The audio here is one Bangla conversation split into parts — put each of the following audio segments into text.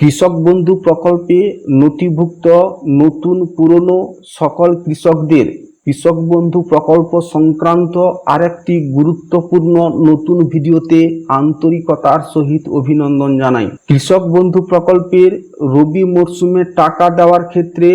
কৃষক বন্ধু প্রকল্পে নথিভুক্ত নতুন পুরনো সকল কৃষকদের কৃষক বন্ধু প্রকল্প সংক্রান্ত আরেকটি গুরুত্বপূর্ণ নতুন ভিডিওতে আন্তরিকতার সহিত অভিনন্দন জানাই। কৃষক বন্ধু প্রকল্পের রবি মরশুমে টাকা দেওয়ার ক্ষেত্রে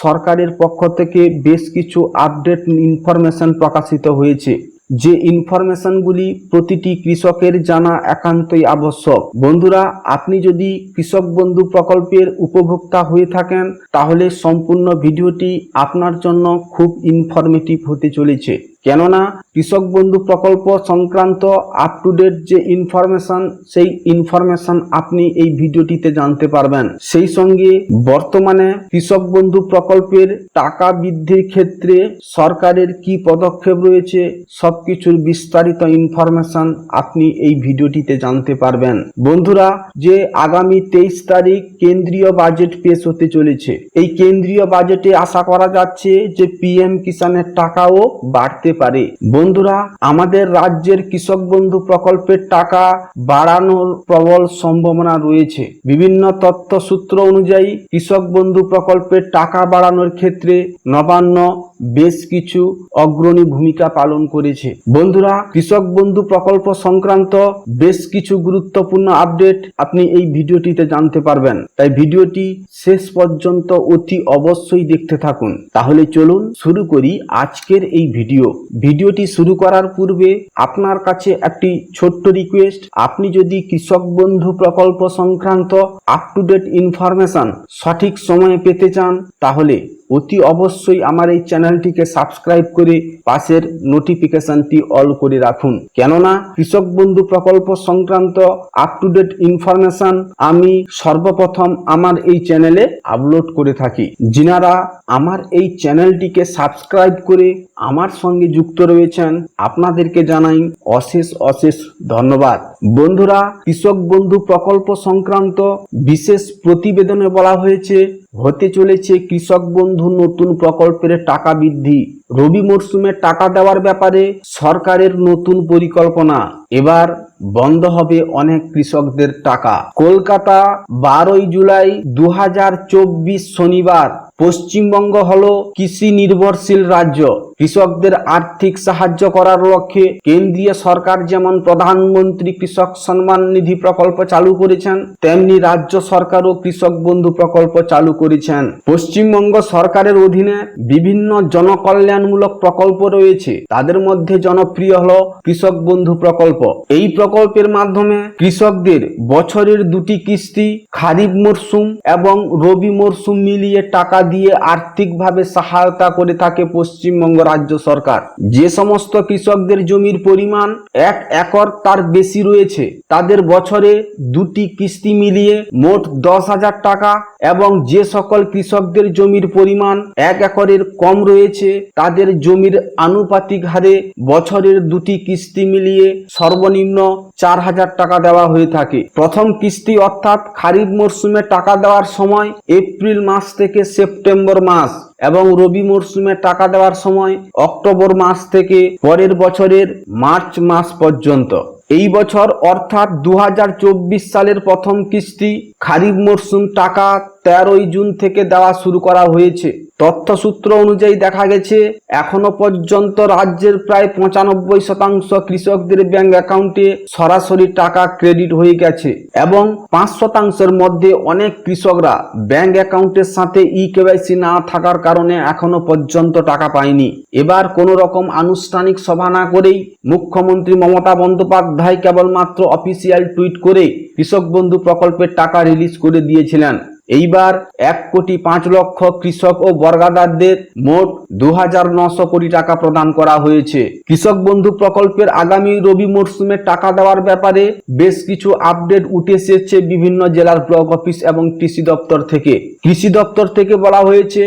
সরকারের পক্ষ থেকে বেশ কিছু আপডেট ইনফরমেশন প্রকাশিত হয়েছে। যে ইনফরমেশনগুলি প্রতিটি কৃষকের জানা একান্তই আবশ্যক। বন্ধুরা, আপনি যদি কৃষক বন্ধু প্রকল্পের উপভোক্তা হয়ে থাকেন, তাহলে সম্পূর্ণ ভিডিওটি আপনার জন্য খুব ইনফরমেটিভ হতে চলেছে। কেননা কৃষক বন্ধু প্রকল্প সংক্রান্ত আপ টু ডেট যে ইনফরমেশন সেই ইনফরমেশন আপনি এই ভিডিওটিতে জানতে পারবেন। সেই সঙ্গে বর্তমানে কৃষক বন্ধু প্রকল্পের টাকা বৃদ্ধির ক্ষেত্রে সরকারের কি পদক্ষেপ রয়েছে, সবকিছুর বিস্তারিত ইনফরমেশন আপনি এই ভিডিওটিতে জানতে পারবেন। বন্ধুরা, যে আগামী তেইশ তারিখ কেন্দ্রীয় বাজেট পেশ হতে চলেছে। এই কেন্দ্রীয় বাজেটে আশা করা যাচ্ছে যে পিএম কিষানের টাকাও বাড়তে পারে। বন্ধুরা, আমাদের রাজ্যের কৃষক বন্ধু প্রকল্পের টাকা বাড়ানোর প্রবল সম্ভাবনা রয়েছে। বিভিন্ন তথ্য সূত্র অনুযায়ী, কৃষক বন্ধু প্রকল্পের টাকা বাড়ানোর ক্ষেত্রে নবান্ন বেশ কিছু অগ্রণী ভূমিকা পালন করেছে। বন্ধুরা, কৃষক বন্ধু প্রকল্প সংক্রান্ত বেশ কিছু গুরুত্বপূর্ণ আপডেট আপনি এই ভিডিওটিতে জানতে পারবেন। তাই ভিডিওটি শেষ পর্যন্ত অতি অবশ্যই দেখতে থাকুন। তাহলে চলুন শুরু করি আজকের এই ভিডিও। ভিডিওটি শুরু করার পূর্বে আপনার কাছে একটি ছোট্ট রিকোয়েস্ট আপনি যদি কৃষক বন্ধু প্রকল্প সংক্রান্ত আপ টু ডেট ইনফরমেশন সঠিক সময়ে পেতে চান, তাহলে অতি অবশ্যই আমার এই চ্যানেলটিকে সাবস্ক্রাইব করে পাশের নোটিফিকেশনটি অল করে রাখুন। কেননা, কৃষক বন্ধু প্রকল্প সংক্রান্ত আপ টু ডেট ইনফরমেশন আমি সর্বপ্রথম আমার এই চ্যানেলে আপলোড করে থাকি। যিনারা আমার এই চ্যানেলটিকে সাবস্ক্রাইব করে আমার সঙ্গে যুক্ত রয়েছেন, আপনাদেরকে জানাই অশেষ অশেষ ধন্যবাদ। বন্ধুরা, কৃষক বন্ধু প্রকল্প সংক্রান্ত বিশেষ প্রতিবেদনে বলা হয়েছে হতে চলেছে কৃষক বন্ধু নতুন প্রকল্পের টাকা বৃদ্ধি। রবি মরশুমে টাকা দেওয়ার ব্যাপারে সরকারের নতুন পরিকল্পনা। এবার বন্ধ হবে অনেক কৃষকদের টাকা। কলকাতা বারোই জুলাই দু হাজার চব্বিশ শনিবার। পশ্চিমবঙ্গ হল কৃষি নির্ভরশীল রাজ্য। কৃষকদের আর্থিক সাহায্য করার লক্ষ্যে কেন্দ্রীয় সরকার যেমন প্রধানমন্ত্রী কৃষক সম্মান নিধি প্রকল্প চালু করেছেন, তেমনি রাজ্য সরকারও কৃষক বন্ধু প্রকল্প চালু করেছেন। পশ্চিমবঙ্গ সরকারের অধীনে বিভিন্ন জনকল্যাণমূলক প্রকল্প রয়েছে। তাদের মধ্যে জনপ্রিয় হল কৃষক বন্ধু প্রকল্প। এই প্রকল্পের মাধ্যমে কৃষকদের বছরের দুটি কিস্তি, খারিফ মরশুম এবং রবি মরশুম মিলিয়ে টাকা দিয়ে আর্থিকভাবে সহায়তা করে থাকে পশ্চিমবঙ্গ রাজ্য সরকার। যে সমস্ত কৃষকদের জমির পরিমাণ এক একর তার বেশি রয়েছে, তাদের বছরে দুটি কিস্তি মিলিয়ে মোট দশ হাজার টাকা এবং যে সকল কৃষকদের জমির পরিমাণ এক একরের কম রয়েছে, তাদের জমির আনুপাতিক হারে বছরের দুটি কিস্তি মিলিয়ে সর্বনিম্ন চার হাজার টাকা দেওয়া হয়ে থাকে। প্রথম কিস্তি অর্থাৎ খারিফ মরশুমে টাকা দেওয়ার সময় এপ্রিল মাস থেকে সেপ্টেম্বর মাস এবং রবি মরশুমে টাকা দেওয়ার সময় অক্টোবর মাস থেকে পরের বছরের মার্চ মাস পর্যন্ত। এই বছর অর্থাৎ দু হাজার চব্বিশ সালের প্রথম কিস্তি খারিফ মরসুম টাকা তেরোই জুন থেকে দেওয়া শুরু করা হয়েছে। তথ্যসূত্র অনুযায়ী দেখা গেছে, এখনও পর্যন্ত রাজ্যের প্রায় পঁচানব্বই শতাংশ কৃষকদের ব্যাংক অ্যাকাউন্টে সরাসরি টাকা ক্রেডিট হয়ে গেছে এবং পাঁচ শতাংশের মধ্যে অনেক কৃষকরা ব্যাংক অ্যাকাউন্টের সাথে ই কেওয়াইসি না থাকার কারণে এখনও পর্যন্ত টাকা পায়নি। এবার কোনো রকম আনুষ্ঠানিক সভা না করেই মুখ্যমন্ত্রী মমতা বন্দ্যোপাধ্যায় কেবলমাত্র অফিসিয়াল টুইট করে কৃষক বন্ধু প্রকল্পের টাকা রিলিজ করে দিয়েছিলেন। এইবার এক কোটি পাঁচ লক্ষ কৃষক ও বর্গাদারদের মোট দু হাজার নশো কোটি টাকা প্রদান করা হয়েছে। কৃষক বন্ধু প্রকল্পের আগামী রবি মরশুমে টাকা দেওয়ার ব্যাপারে বেশ কিছু আপডেট উঠে এসেছে বিভিন্ন জেলার ব্লক অফিস এবং কৃষি দপ্তর থেকে। কৃষি দপ্তর থেকে বলা হয়েছে,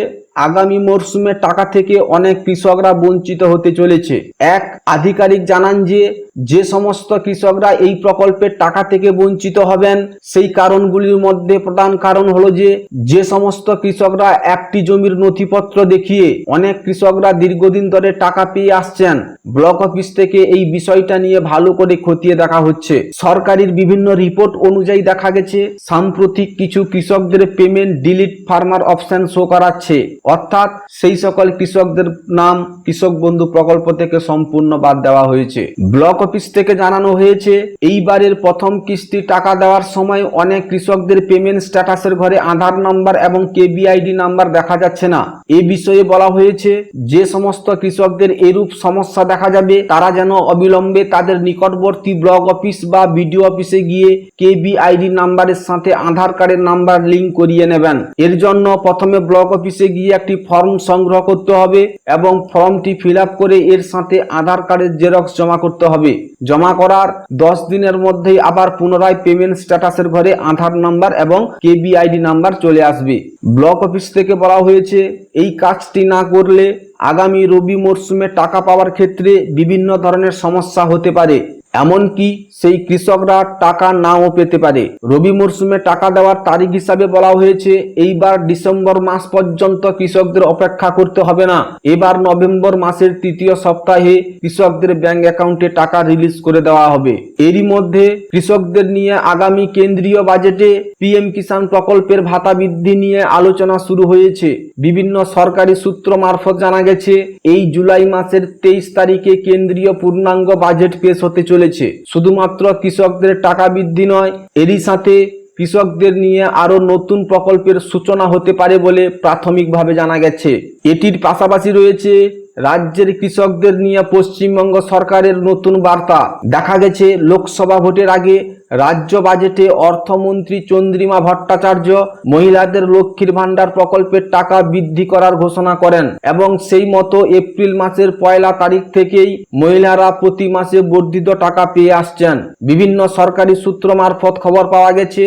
আগামী মরশুমে টাকা থেকে অনেক কৃষকরা বঞ্চিত হতে চলেছে। এক আধিকারিক জানান যে যে সমস্ত কৃষকরা এই প্রকল্পের টাকা থেকে বঞ্চিত হবেন, সেই কারণগুলির মধ্যে প্রধান কারণ হলো যে যে সমস্ত কৃষকরা একটি জমির নথিপত্র দেখিয়ে অনেক কৃষকরা দীর্ঘদিন ধরে টাকা পেয়ে আসছেন। ব্লক অফিস থেকে এই বিষয়টা নিয়ে ভালো করে খতিয়ে দেখা হচ্ছে। সরকারের বিভিন্ন রিপোর্ট অনুযায়ী দেখা গেছে, সাম্প্রতিক কিছু কৃষকদের payment delete farmer option show করাচ্ছে। অর্থাৎ সেই সকল কৃষকদের নাম কৃষক বন্ধু প্রকল্প থেকে সম্পূর্ণ বাদ দেওয়া হয়েছে। ব্লক অফিস থেকে জানানো হয়েছে, এইবারের প্রথম কিস্তি টাকা দেওয়ার সময় অনেক কৃষকদের পেমেন্ট স্ট্যাটাসের ঘরে আধার নাম্বার এবং কেবিআইডি নাম্বার দেখা যাচ্ছে না। এ বিষয়ে বলা হয়েছে, যে সমস্ত কৃষকদের এরূপ সমস্যা দেখা যাবে, তারা যেন অবিলম্বে তাদের নিকটবর্তী ব্লক অফিস বা বিডিও অফিসে গিয়ে কেবিআইডি নাম্বারের সাথে আধার কার্ডের নাম্বার লিঙ্ক করিয়ে নেবেন। এর জন্য প্রথমে ব্লক অফিসে গিয়ে একটি ফর্ম সংগ্রহ করতে হবে এবং ফর্মটি ফিল করে এর সাথে আধার কার্ডের জেরক্স জমা করতে হবে। জমা করার দশ দিনের মধ্যেই আবার পুনরায় পেমেন্ট স্ট্যাটাসের ঘরে আধার নাম্বার এবং কেবিআইডি নাম্বার চলে আসবে। ব্লক অফিস থেকে বলা হয়েছে, এই কাজটি না করলে আগামী রবি মরশুমে টাকা পাওয়ার ক্ষেত্রে বিভিন্ন ধরনের সমস্যা হতে পারে। এমনকি সেই কৃষকরা টাকা নাও পেতে পারে। রবি মরশুমে টাকা দেওয়ার তারিখ হিসাবে বলা হয়েছে, এইবার ডিসেম্বর মাস পর্যন্ত কৃষকদের অপেক্ষা করতে হবে না। এবার নভেম্বর মাসের তৃতীয় সপ্তাহে কৃষকদের ব্যাংক অ্যাকাউন্টে টাকা রিলিজ করে দেওয়া হবে। এরই মধ্যে কৃষকদের নিয়ে আগামী কেন্দ্রীয় বাজেটে পিএম কিষাণ প্রকল্পের ভাতা বৃদ্ধি নিয়ে আলোচনা শুরু হয়েছে। বিভিন্ন সরকারি সূত্র মারফত জানা গেছে, এই জুলাই মাসের তেইশ তারিখে কেন্দ্রীয় পূর্ণাঙ্গ বাজেট পেশ হতে চলেছে শুধুমাত্র কৃষকদের টাকা বৃদ্ধি নয়, এরই সাথে কৃষকদের নিয়ে আরও নতুন প্রকল্পের সূচনা হতে পারে বলে প্রাথমিকভাবে জানা গেছে। এটির পাশাপাশি রয়েছে রাজ্যের কৃষকদের নিয়ে পশ্চিমবঙ্গ সরকারের নতুন বার্তা। দেখা গেছে, লোকসভা ভোটের আগে রাজ্য বাজেটে অর্থমন্ত্রী চন্দ্রিমা ভট্টাচার্য মহিলাদের লক্ষ্মীর ভাণ্ডার প্রকল্পের টাকা বৃদ্ধি করার ঘোষণা করেন এবং সেই মতো এপ্রিল মাসের পয়লা তারিখ থেকেই মহিলারা প্রতি মাসে বর্ধিত টাকা পেয়ে আসছেন। বিভিন্ন সরকারি সূত্র মারফত খবর পাওয়া গেছে,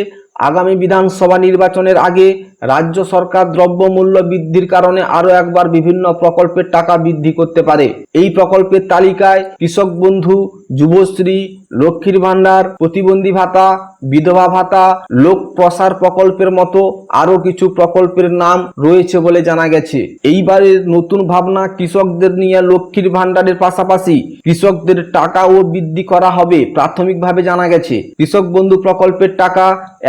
আগামী বিধানসভা নির্বাচনের আগে রাজ্য সরকার দ্রব্যমূল্য বৃদ্ধির কারণে আরও একবার বিভিন্ন প্রকল্পের টাকা বৃদ্ধি করতে পারে। এই প্রকল্পের তালিকায় কৃষক বন্ধু, যুবশ্রী, লক্ষ্মীর ভাণ্ডার, প্রতিবন্ধী ভাতা, বিধবা ভাতা, লোক প্রসার প্রকল্পের মতো আরও কিছু প্রকল্পের নাম রয়েছে বলে জানা গেছে। এইবারের নতুন ভাবনা কৃষকদের নিয়ে লক্ষ্মীর ভাণ্ডারের পাশাপাশি কৃষকদের টাকাও বৃদ্ধি করা হবে প্রাথমিকভাবে জানা গেছে। কৃষক বন্ধু প্রকল্পের টাকা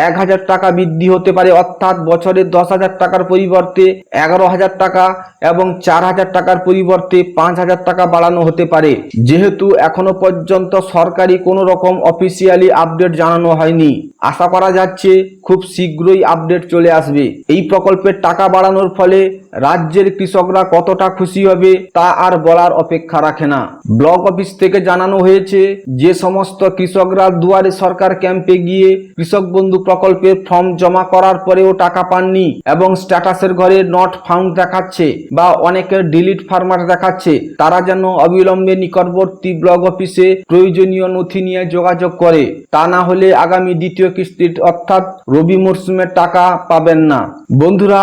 এক হাজার টাকা বৃদ্ধি হতে পারে অর্থাৎ বছরে দশ হাজার টাকার পরিবর্তে এগারো হাজার টাকা এবং চার হাজার টাকার পরিবর্তে পাঁচ হাজার টাকা বাড়ানো হতে পারে। যেহেতু এখনও পর্যন্ত সরকারি কোনো রকম অফিসিয়ালি আপডেট জানানো হয়নি। আশা করা যাচ্ছে খুব শীঘ্রই আপডেট চলে আসবে। এই প্রকল্পের টাকা বাড়ানোর ফলে রাজ্যের কৃষকরা কতটা খুশি হবে তা আর বলার অপেক্ষা রাখে না। ব্লক অফিস থেকে জানানো হয়েছে, যে সমস্ত কৃষকরা দুয়ারে সরকার ক্যাম্পে গিয়ে কৃষক বন্ধু প্রকল্পের ফর্ম জমা করার পরেও টাকা পাননি এবং স্ট্যাটাসের ঘরে নট ফাউন্ড দেখাচ্ছে বা অনেকের ডিলিট ফার্মার দেখাচ্ছে, তারা যেন অবিলম্বে নিকটবর্তী ব্লক অফিসে প্রয়োজনীয় নথি নিয়ে যোগাযোগ করে। তা না হলে আগামী দ্বিতীয় কিস্তির অর্থাৎ রবি মরশুমের টাকা পাবেন না। বন্ধুরা,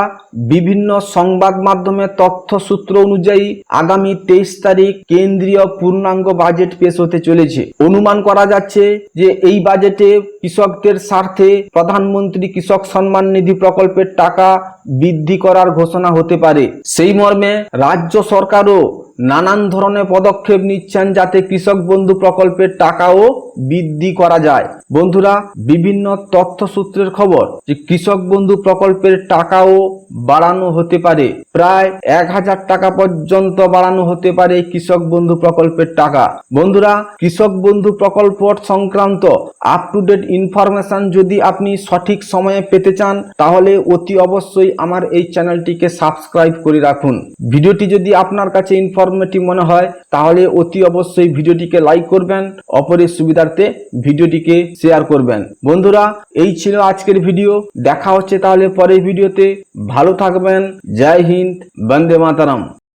বিভিন্ন সংবাদ মাধ্যমে তথ্য সূত্র অনুযায়ী আগামী তেইশ তারিখ কেন্দ্রীয় পূর্ণাঙ্গ বাজেট পেশ হতে চলেছে। অনুমান করা যাচ্ছে যে এই বাজেটে কৃষকদের স্বার্থে প্রধানমন্ত্রী কৃষক সম্মান নিধি প্রকল্পের টাকা বৃদ্ধি করার ঘোষণা হতে পারে। সেই মর্মে রাজ্য সরকারও নানান ধরনের পদক্ষেপ নিচ্ছেন যাতে কৃষক বন্ধু প্রকল্পের টাকাও বৃদ্ধি করা যায়। বন্ধুরা, বিভিন্ন তথ্য সূত্রের খবর যে কৃষক বন্ধু প্রকল্পের টাকাও বাড়ানো হতে পারে। প্রায় এক হাজার টাকা পর্যন্ত বাড়ানো হতে পারে কৃষক বন্ধু প্রকল্পের টাকা। বন্ধুরা, কৃষক বন্ধু প্রকল্প সংক্রান্ত আপ টু ডেট ইনফরমেশন যদি আপনি সঠিক সময়ে পেতে চান, তাহলে অতি অবশ্যই আমার এই চ্যানেলটিকে সাবস্ক্রাইব করে রাখুন। ভিডিওটি যদি আপনার কাছে ইনফরমেটিভ মনে হয়, তাহলে অতি অবশ্যই ভিডিওটিকে লাইক করবেন, অপরের সুবিধার্থে ভিডিওটিকে শেয়ার করবেন। বন্ধুরা, এই ছিল আজকের ভিডিও দেখা হচ্ছে তাহলে পরের ভিডিওতে ভালো থাকবেন। জয় হিন্দ। বন্দে মাতারাম।